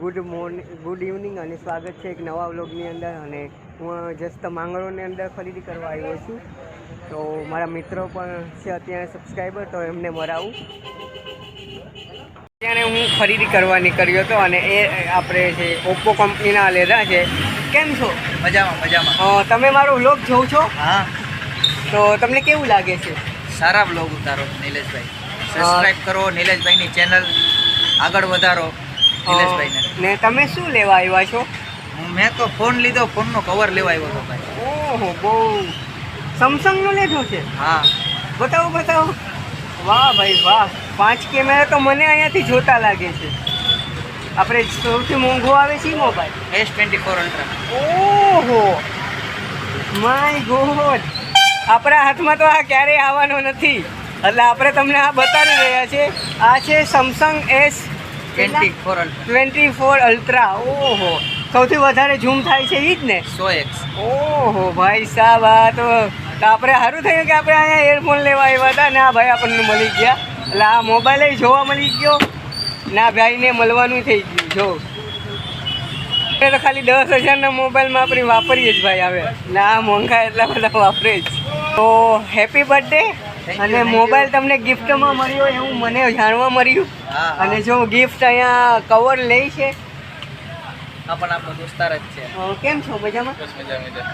Good morning good evening અને સ્વાગત છે એક નવા વ્લોગની અંદર અને હું જસ્ટ માંગરોળની અંદર ખરીદી કરવા આવ્યો છું. તો મારા મિત્રો પણ છે અત્યારે સબસ્ક્રાઈબર તો એમને મરાવું અત્યારે હું ખરીદી કરવા નીકળ્યો હતો અને એ આપણે જે ઓપ્પો કંપનીના લેધા છે. કેમ છો? મજામાં મજામાં. તમે મારો વ્લોગ જોઉં છો? હા. તો તમને કેવું લાગે છે? સારા વ્લોગ ઉતારો નિલેશભાઈ. સબસ્ક્રાઈબ કરો નિલેશભાઈની ચેનલ આગળ વધારો. નિલેશભાઈને. ને તમે શું લેવા આવ્યા છો? મેં તો ફોન લીધો ફોનનો કવર લેવા આવ્યો હતો ભાઈ. ઓહો બહુ સેમસંગનો લીધો છે? હા. બતાવો બતાવો. વાહ ભાઈ વાહ. પાંચ કેમેરા તો મને અહીંયાથી જોતા લાગે છે. આપણે સૌથી મોંઘો આવે છે mobile. S twenty four ultra ઓહો. My god. આપણા હાથમાં તો આ ક્યારેય આવવાનો નથી. એટલે આપણે તમને આ બતાવી રહ્યા છે આ છે Samsung S twenty four ultra ઓહો. સૌથી વધારે ઝૂમ થાય છે એ જ ને? સો એક્સ ઓહો ભાઈ સાહેબ આ તો આપણે સારું થયું કે આપણે અહીંયા એરફોન લેવા આવ્યા હતા. ને આ ભાઈ આપણને મળી ગયા. એટલે આ મોબાઈલ જોવા મળી ગયો. ના ભાઈને મળવાનું થઈ ગયું. જો. આપણે તો ખાલી દસ હજારના મોબાઈલમાં આપણે વાપરીએ જ ભાઈ આવે ના મોંઘા એટલા બધા વાપરે જ. તો હેપી બર્થડે અને મોબાઈલ તમને ગિફ્ટમાં મળ્યો એવું મને જાણવા મળ્યું. અને જો ગિફ્ટ અહીંયા કવર લે છે? આ પણ આપણો દોસ્તાર જ છે. કેમ છો? મજામાં? બસ મજા મજા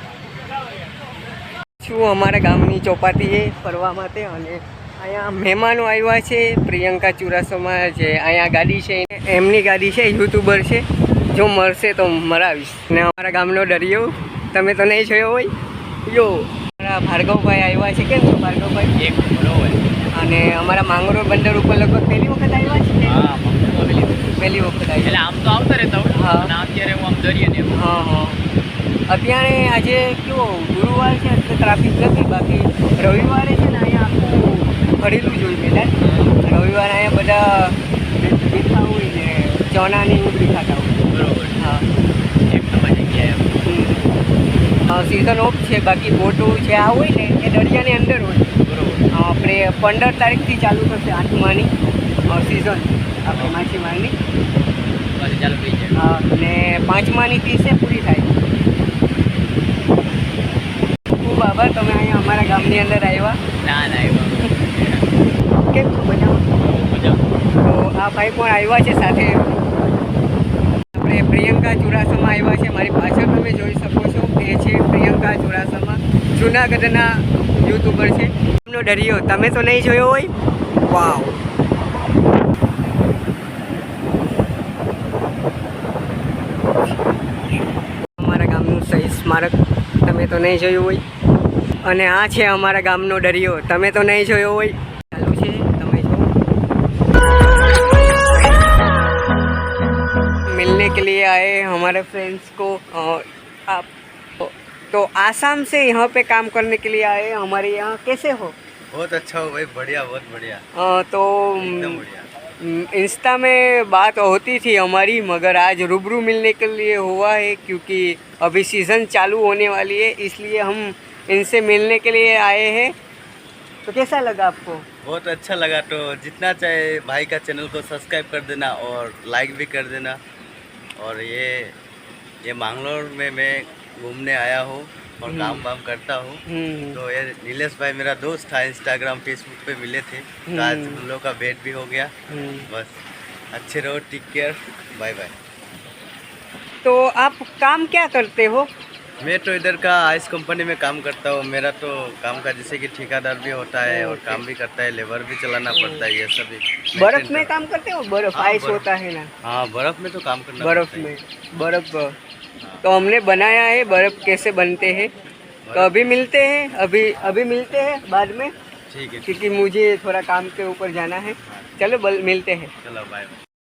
છું અમારા ગામની ચોપાટી છે ફરવા માટે? અને અહીંયા મહેમાનો આવ્યા છે પ્રિયંકા ચુરાસોમાં જે અહીંયા ગાડી છે એમની ગાડી છે યુટ્યુબર છે. જો મળશે તો મરાવીશ. ને અમારા ગામનો દરિયો તમે તો નહીં જોયો હોય? યો અમારા ભાર્ગવભાઈ આવ્યા છે. કેમ છો ભાર્ગવભાઈ? એક બરોબર અને અમારા માંગરોળ બંદર ઉપર લગભગ પહેલી વખત આવ્યા છે ને? હા મમ્મી લીધું પહેલી વખત આવ્યા એટલે આમ તો આવતા રહેતા હોય હા. અને અત્યારે હું આમ દરિયે ને. હા હા. અત્યારે આજે કેવો ગુરુવાર છે એટલે ટ્રાફિક નથી બાકી રવિવારે છે ને અહીંયા આખું ભરેલું જોઈ મેદાન રવિવારે અહીંયા બધા મીઠા હોય ને ચણાની ઉગડી ખાતા હોય. બરોબર. હા. એક જગ્યાએ સિઝન ઓફ છે બાકી મોટું જે આ હોય ને એ દરિયાની અંદર હોય. બરોબર. આપણે પંદર તારીખથી ચાલુ થશે આઠમાની સિઝન આપણે માછીમારની પછી ચાલુ થઈ જાય. હા, ને પાંચમાની ત્રીસે પૂરી થાય. ખૂબ આભાર તમે અહીંયા અમારા ગામની અંદર આવ્યા? ના ના આવ્યા કેમ છો મજા તો આ ભાઈ પણ આવ્યા છે સાથે. આપણે પ્રિયંકા ચુડાસમા આવ્યા છે. મારી પાછળ તમે જોઈ શકો છો. એ છે પ્રિયંકા ચુડાસમા. જુનાગઢના યુટ્યુબર છે. એમનો દરિયો તમે તો નહીં જોયો હોય? વાવ અમારા ગામનું શહીદ સ્મારક તમે તો નહીં જોયું હોય અને આ છે અમારા ગામનો દરિયો તમે તો નહીં જોયો હોય ચાલુ છે તમે જો मिलने के लिए आए हमारे फ्रेंड्स को अ, आप तो आसाम से यहाँ पे काम करने के लिए आए हमारे यहाँ कैसे हो बहुत अच्छा हो भाई बढ़िया बहुत बढ़िया अ, तो एकदम बढ़िया म, इंस्टा में बात होती थी हमारी, मगर आज रूबरू मिलने के लिए हुआ है क्योंकि अभी सीज़न चालू होने वाली है, इसलिए हम इनसे मिलने के लिए आए हैं। तो कैसा लगा आपको? बहुत अच्छा लगा तो जितना चाहे भाई का चैनल को सब्सक्राइब कर देना और लाइक भी कर देना। और ये ये मांगलोर में मैं घूमने आया हूँ। और हम्म। काम वाम करता हूँ। हम्म, तो ये नीलेश भाई मेरा दोस्त था इंस्टाग्राम फेसबुक पे मिले थे। तो आज हम्म। हम लोग का भेंट भी हो गया। बस अच्छे रहो टेक केयर बाय बाय। तो आप काम क्या करते हो? मैं तो इधर का आइस कंपनी में काम करता हूँ। मेरा तो काम का जैसे कि ठेकादार भी होता है और काम भी करता है लेबर भी चलाना पड़ता है ये सभी बर्फ़ में काम करते हो? बर्फ़ हाँ, आइस होता है ना? हाँ बर्फ़ में तो काम करना बर्फ़ में बर्फ़ तो हमने बनाया है बर्फ़ कैसे बनते हैं। तो अभी मिलते हैं अभी अभी मिलते हैं बाद में। ठीक है क्योंकि मुझे थोड़ा काम के ऊपर जाना है। चलो बल मिलते हैं। चलो बाय बाय